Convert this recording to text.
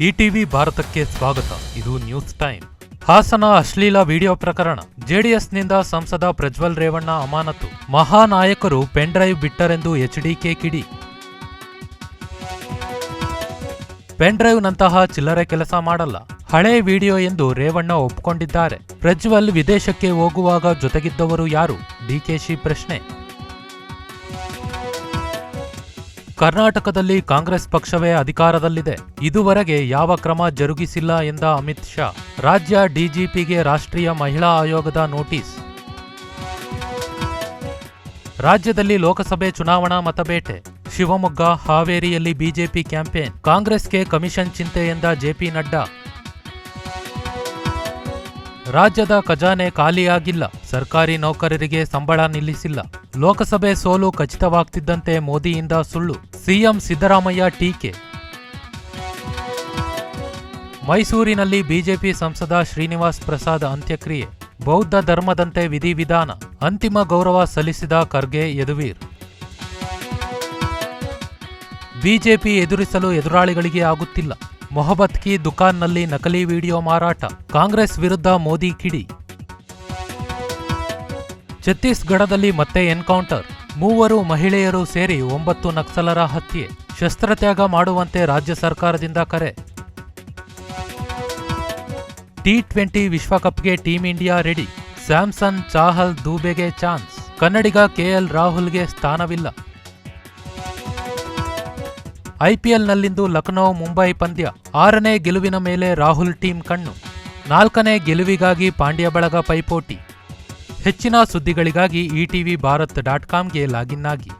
ETV ಭಾರತಕ್ಕೆ ಸ್ವಾಗತ. ಇದು ನ್ಯೂಸ್ ಟೈಮ್. ಹಾಸನ ಅಶ್ಲೀಲ ವಿಡಿಯೋ ಪ್ರಕರಣ. ಜೆಡಿಎಸ್ನಿಂದ ಸಂಸದ ಪ್ರಜ್ವಲ್ ರೇವಣ್ಣ ಅಮಾನತು. ಮಹಾನಾಯಕರು ಪೆನ್ಡ್ರೈವ್ ಬಿಟ್ಟರೆಂದು ಎಚ್ಡಿಕೆ ಕಿಡಿ. ಪೆನ್ಡ್ರೈವ್ನಂತಹ ಚಿಲ್ಲರೆ ಕೆಲಸ ಮಾಡಲ್ಲ. ಹಳೆ ವಿಡಿಯೋ ಎಂದು ರೇವಣ್ಣ ಒಪ್ಪಿಕೊಂಡಿದ್ದಾರೆ ಪ್ರಜ್ವಲ್ ವಿದೇಶಕ್ಕೆ ಹೋಗುವಾಗ ಜೊತೆಗಿದ್ದವರು ಯಾರು? ಡಿಕೆಶಿ ಪ್ರಶ್ನೆ. ಕರ್ನಾಟಕದಲ್ಲಿ ಕಾಂಗ್ರೆಸ್ ಪಕ್ಷವೇ ಅಧಿಕಾರದಲ್ಲಿದೆ. ಇದುವರೆಗೆ ಯಾವ ಕ್ರಮ ಜರುಗಿಸಿಲ್ಲ ಎಂದ ಅಮಿತ್ ಶಾ. ರಾಜ್ಯ ಡಿಜಿಪಿಗೆ ರಾಷ್ಟ್ರೀಯ ಮಹಿಳಾ ಆಯೋಗದ ನೋಟಿಸ್. ರಾಜ್ಯದಲ್ಲಿ ಲೋಕಸಭೆ ಚುನಾವಣಾ ಮತಬೇಟೆ. ಶಿವಮೊಗ್ಗ, ಹಾವೇರಿಯಲ್ಲಿ ಬಿಜೆಪಿ ಕ್ಯಾಂಪೇನ್. ಕಾಂಗ್ರೆಸ್ಗೆ ಕಮಿಷನ್ ಚಿಂತೆ ಎಂದ ಜೆಪಿ ನಡ್ಡಾ. ರಾಜ್ಯದ ಖಜಾನೆ ಖಾಲಿಯಾಗಿಲ್ಲ. ಸರ್ಕಾರಿ ನೌಕರರಿಗೆ ಸಂಬಳ ನಿಲ್ಲಿಸಿಲ್ಲ. ಲೋಕಸಭೆ ಸೋಲು ಖಚಿತವಾಗ್ತಿದ್ದಂತೆ ಮೋದಿಯಿಂದ ಸುಳ್ಳು. ಸಿಎಂ ಸಿದ್ದರಾಮಯ್ಯ ಟೀಕೆ. ಮೈಸೂರಿನಲ್ಲಿ ಬಿಜೆಪಿ ಸಂಸದ ಶ್ರೀನಿವಾಸ್ ಪ್ರಸಾದ್ ಅಂತ್ಯಕ್ರಿಯೆ. ಬೌದ್ಧ ಧರ್ಮದಂತೆ ವಿಧಿವಿಧಾನ. ಅಂತಿಮ ಗೌರವ ಸಲ್ಲಿಸಿದ ಖರ್ಗೆ ಯದುವೀರ್. ಬಿಜೆಪಿ ಎದುರಿಸಲು ಎದುರಾಳಿಗಳಿಗೆ ಆಗುತ್ತಿಲ್ಲ. ಮೊಹಬ್ಬತ್ ಕಿ ದುಕಾನ್ನಲ್ಲಿ ನಕಲಿ ವಿಡಿಯೋ ಮಾರಾಟ. ಕಾಂಗ್ರೆಸ್ ವಿರುದ್ಧ ಮೋದಿ ಕಿಡಿ. ಛತ್ತೀಸ್ಗಢದಲ್ಲಿ ಮತ್ತೆ ಎನ್ಕೌಂಟರ್. ಮೂವರು ಮಹಿಳೆಯರು ಸೇರಿ ಒಂಬತ್ತು ನಕ್ಸಲರ ಹತ್ಯೆ. ಶಸ್ತ್ರತ್ಯಾಗ ಮಾಡುವಂತೆ ರಾಜ್ಯ ಸರ್ಕಾರದಿಂದ ಕರೆ. T twenty ವಿಶ್ವಕಪ್ಗೆ team India ready. Samson Chahal ದೂಬೆಗೆ chance. ಕನ್ನಡಿಗ ಕೆಎಲ್ ರಾಹುಲ್ಗೆ ಸ್ಥಾನವಿಲ್ಲ. ಐಪಿಎಲ್ನಲ್ಲಿಂದು ಲಖನೌ, ಮುಂಬೈ ಪಂದ್ಯ ಆರನೇ ಗೆಲುವಿನ ಮೇಲೆ ರಾಹುಲ್ ಟೀಂ ಕಣ್ಣು. ನಾಲ್ಕನೇ ಗೆಲುವಿಗಾಗಿ ಪಾಂಡ್ಯ ಬಳಗ ಪೈಪೋಟಿ. ಹೆಚ್ಚಿನ ಸುದ್ದಿಗಳಿಗಾಗಿ ಇಟಿವಿ ಭಾರತ್ ಡಾಟ್ ಕಾಮ್ಗೆ ಲಾಗಿನ್ ಆಗಿ.